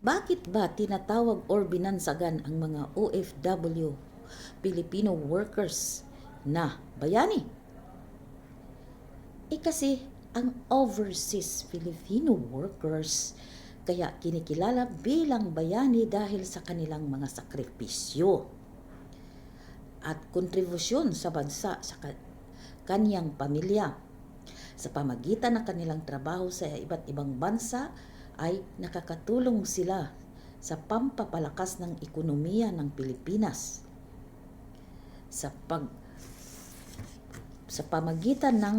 Bakit ba tinatawag or binansagan ang mga OFW, Filipino workers, na bayani? Eh kasi ang overseas Filipino workers kaya kinikilala bilang bayani dahil sa kanilang mga sakripisyo at kontribusyon sa bansa sa ka- kanyang pamilya. Sa pamagitan ng kanilang trabaho sa iba't ibang bansa ay nakakatulong sila sa pampapalakas ng ekonomiya ng Pilipinas. Sa pag sa pamagitan ng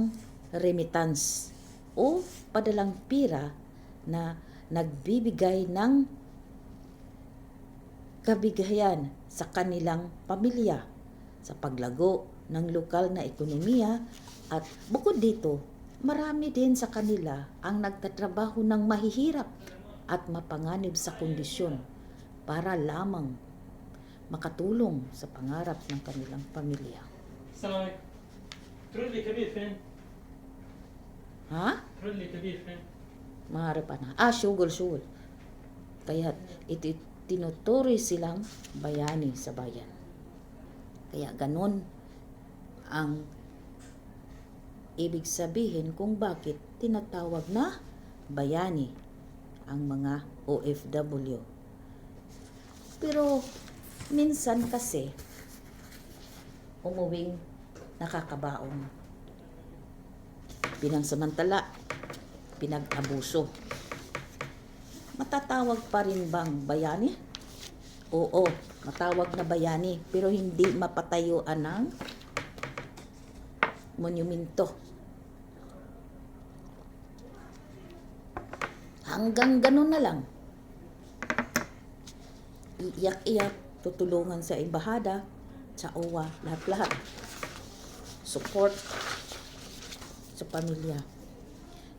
remittance o padalang pira na nagbibigay ng kabigayan sa kanilang pamilya sa paglago ng lokal na ekonomiya at bukod dito, Marami din sa kanila ang nagtatrabaho ng mahihirap at mapanganib sa kondisyon para lamang makatulong sa pangarap ng kanilang pamilya. So, truly to be friend. Ha? Truly to be friend. Maharapan na. Ah, syugol, syugol. Kaya iti tinuturi silang bayani sa bayan. Kaya ganon ang ibig sabihin kung bakit tinatawag na bayani ang mga OFW. Pero minsan kasi umuwing nakakabaong pinangsamantala pinag-abuso. Matatawag pa rin bang bayani? Oo, matawag na bayani pero hindi mapatayuan ng monumento. Hanggang ganun na lang. Iiyak-iyak, tutulungan sa embahada, sa OWA, lahat-lahat. Support sa pamilya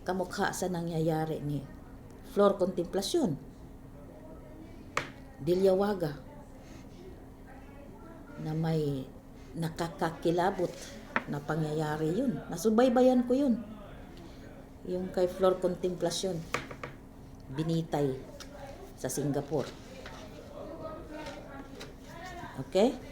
kamukha sa nangyayari ni Flor Contemplacion, Dilyawaga, na may nakakakilabot na pangyayari yun. Nasubaybayan ko yun. Yung kay Flor Contemplacion, binitay sa Singapore. Okay?